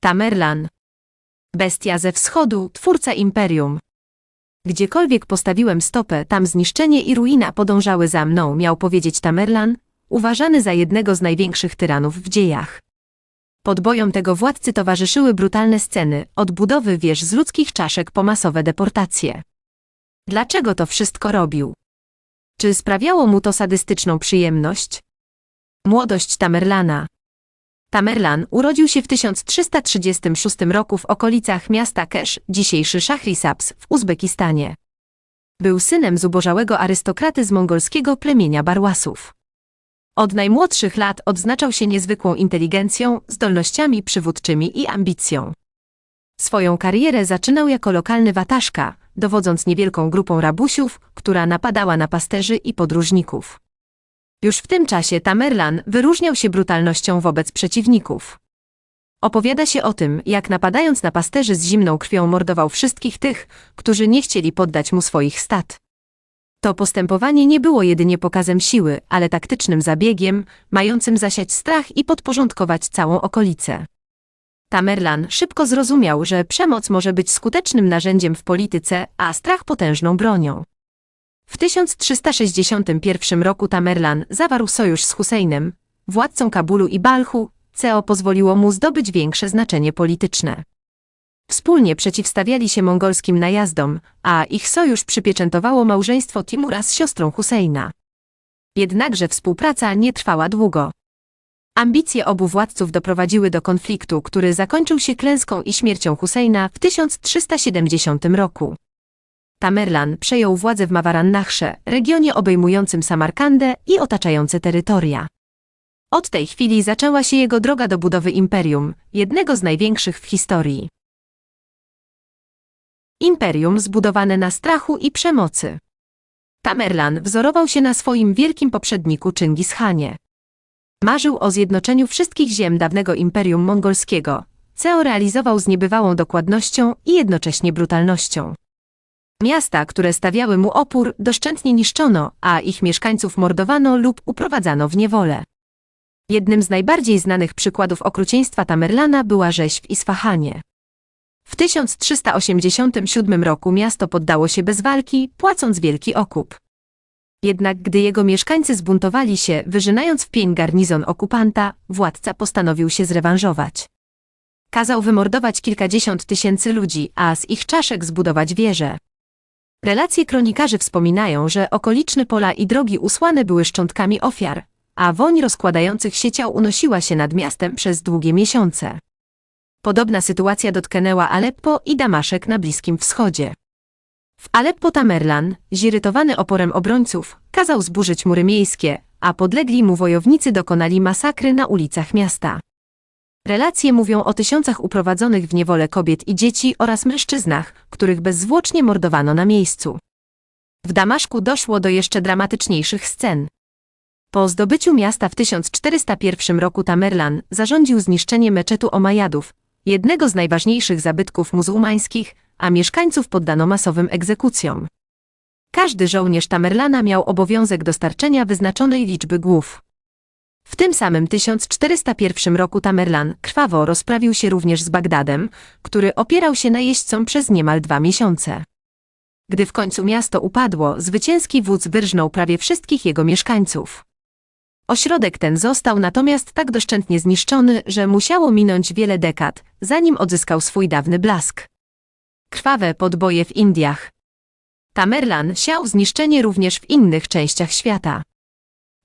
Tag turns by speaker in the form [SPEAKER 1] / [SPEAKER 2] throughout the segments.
[SPEAKER 1] Tamerlan. Bestia ze wschodu, twórca imperium. Gdziekolwiek postawiłem stopę, tam zniszczenie i ruina podążały za mną, miał powiedzieć Tamerlan, uważany za jednego z największych tyranów w dziejach. Podbojom tego władcy towarzyszyły brutalne sceny, od budowy wież z ludzkich czaszek po masowe deportacje. Dlaczego to wszystko robił? Czy sprawiało mu to sadystyczną przyjemność? Młodość Tamerlana. Tamerlan urodził się w 1336 roku w okolicach miasta Kesz, dzisiejszy Szachrisabs, w Uzbekistanie. Był synem zubożałego arystokraty z mongolskiego plemienia Barłasów. Od najmłodszych lat odznaczał się niezwykłą inteligencją, zdolnościami przywódczymi i ambicją. Swoją karierę zaczynał jako lokalny wataszka, dowodząc niewielką grupą rabusiów, która napadała na pasterzy i podróżników. Już w tym czasie Tamerlan wyróżniał się brutalnością wobec przeciwników. Opowiada się o tym, jak napadając na pasterzy z zimną krwią mordował wszystkich tych, którzy nie chcieli poddać mu swoich stad. To postępowanie nie było jedynie pokazem siły, ale taktycznym zabiegiem, mającym zasiać strach i podporządkować całą okolicę. Tamerlan szybko zrozumiał, że przemoc może być skutecznym narzędziem w polityce, a strach potężną bronią. W 1361 roku Tamerlan zawarł sojusz z Husseinem, władcą Kabulu i Balchu, co pozwoliło mu zdobyć większe znaczenie polityczne. Wspólnie przeciwstawiali się mongolskim najazdom, a ich sojusz przypieczętowało małżeństwo Timura z siostrą Husseina. Jednakże współpraca nie trwała długo. Ambicje obu władców doprowadziły do konfliktu, który zakończył się klęską i śmiercią Husseina w 1370 roku. Tamerlan przejął władzę w Mawarannachsze, regionie obejmującym Samarkandę i otaczające terytoria. Od tej chwili zaczęła się jego droga do budowy imperium, jednego z największych w historii. Imperium zbudowane na strachu i przemocy. Tamerlan wzorował się na swoim wielkim poprzedniku Czingis Hanie. Marzył o zjednoczeniu wszystkich ziem dawnego imperium mongolskiego, co realizował z niebywałą dokładnością i jednocześnie brutalnością. Miasta, które stawiały mu opór, doszczętnie niszczono, a ich mieszkańców mordowano lub uprowadzano w niewolę. Jednym z najbardziej znanych przykładów okrucieństwa Tamerlana była rzeź w Isfahanie. W 1387 roku miasto poddało się bez walki, płacąc wielki okup. Jednak gdy jego mieszkańcy zbuntowali się, wyżynając w pień garnizon okupanta, władca postanowił się zrewanżować. Kazał wymordować kilkadziesiąt tysięcy ludzi, a z ich czaszek zbudować wieże. Relacje kronikarzy wspominają, że okoliczne pola i drogi usłane były szczątkami ofiar, a woń rozkładających się ciał unosiła się nad miastem przez długie miesiące. Podobna sytuacja dotknęła Aleppo i Damaszek na Bliskim Wschodzie. W Aleppo Tamerlan, zirytowany oporem obrońców, kazał zburzyć mury miejskie, a podlegli mu wojownicy dokonali masakry na ulicach miasta. Relacje mówią o tysiącach uprowadzonych w niewolę kobiet i dzieci oraz mężczyznach, których bezzwłocznie mordowano na miejscu. W Damaszku doszło do jeszcze dramatyczniejszych scen. Po zdobyciu miasta w 1401 roku Tamerlan zarządził zniszczenie meczetu Omajadów, jednego z najważniejszych zabytków muzułmańskich, a mieszkańców poddano masowym egzekucjom. Każdy żołnierz Tamerlana miał obowiązek dostarczenia wyznaczonej liczby głów. W tym samym 1401 roku Tamerlan krwawo rozprawił się również z Bagdadem, który opierał się najeźdźcom przez niemal dwa miesiące. Gdy w końcu miasto upadło, zwycięski wódz wyrżnął prawie wszystkich jego mieszkańców. Ośrodek ten został natomiast tak doszczętnie zniszczony, że musiało minąć wiele dekad, zanim odzyskał swój dawny blask. Krwawe podboje w Indiach. Tamerlan siał zniszczenie również w innych częściach świata.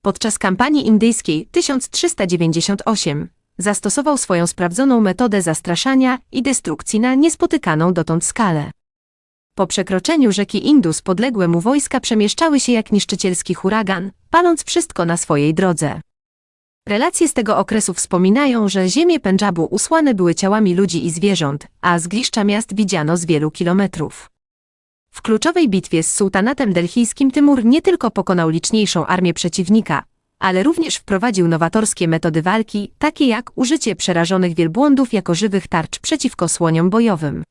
[SPEAKER 1] Podczas kampanii indyjskiej 1398 zastosował swoją sprawdzoną metodę zastraszania i destrukcji na niespotykaną dotąd skalę. Po przekroczeniu rzeki Indus podległe mu wojska przemieszczały się jak niszczycielski huragan, paląc wszystko na swojej drodze. Relacje z tego okresu wspominają, że ziemie Pendżabu usłane były ciałami ludzi i zwierząt, a zgliszcza miast widziano z wielu kilometrów. W kluczowej bitwie z sułtanatem delhijskim Tymur nie tylko pokonał liczniejszą armię przeciwnika, ale również wprowadził nowatorskie metody walki, takie jak użycie przerażonych wielbłądów jako żywych tarcz przeciwko słoniom bojowym.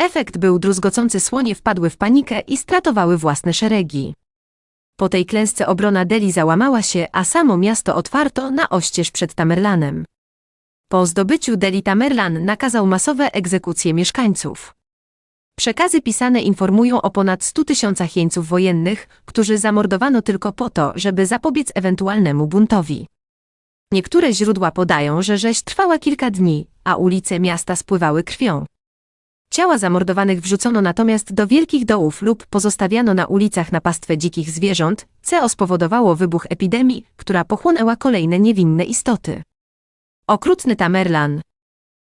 [SPEAKER 1] Efekt był druzgocący słonie wpadły w panikę i stratowały własne szeregi. Po tej klęsce obrona Delhi załamała się, a samo miasto otwarto na oścież przed Tamerlanem. Po zdobyciu Delhi Tamerlan nakazał masowe egzekucje mieszkańców. Przekazy pisane informują o ponad 100 tysiącach jeńców wojennych, którzy zamordowano tylko po to, żeby zapobiec ewentualnemu buntowi. Niektóre źródła podają, że rzeź trwała kilka dni, a ulice miasta spływały krwią. Ciała zamordowanych wrzucono natomiast do wielkich dołów lub pozostawiano na ulicach na pastwę dzikich zwierząt, co spowodowało wybuch epidemii, która pochłonęła kolejne niewinne istoty. Okrutny Tamerlan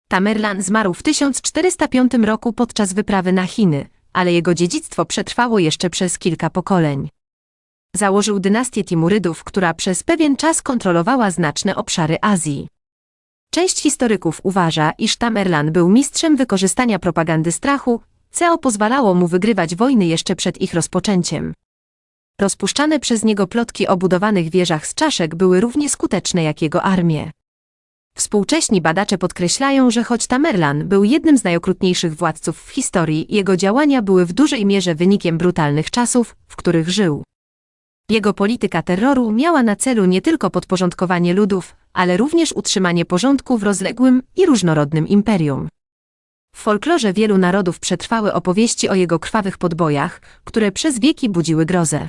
[SPEAKER 1] Tamerlan zmarł w 1405 roku podczas wyprawy na Chiny, ale jego dziedzictwo przetrwało jeszcze przez kilka pokoleń. Założył dynastię Timurydów, która przez pewien czas kontrolowała znaczne obszary Azji. Część historyków uważa, iż Tamerlan był mistrzem wykorzystania propagandy strachu, co pozwalało mu wygrywać wojny jeszcze przed ich rozpoczęciem. Rozpuszczane przez niego plotki o budowanych wieżach z czaszek były równie skuteczne jak jego armie. Współcześni badacze podkreślają, że choć Tamerlan był jednym z najokrutniejszych władców w historii, jego działania były w dużej mierze wynikiem brutalnych czasów, w których żył. Jego polityka terroru miała na celu nie tylko podporządkowanie ludów, ale również utrzymanie porządku w rozległym i różnorodnym imperium. W folklorze wielu narodów przetrwały opowieści o jego krwawych podbojach, które przez wieki budziły grozę.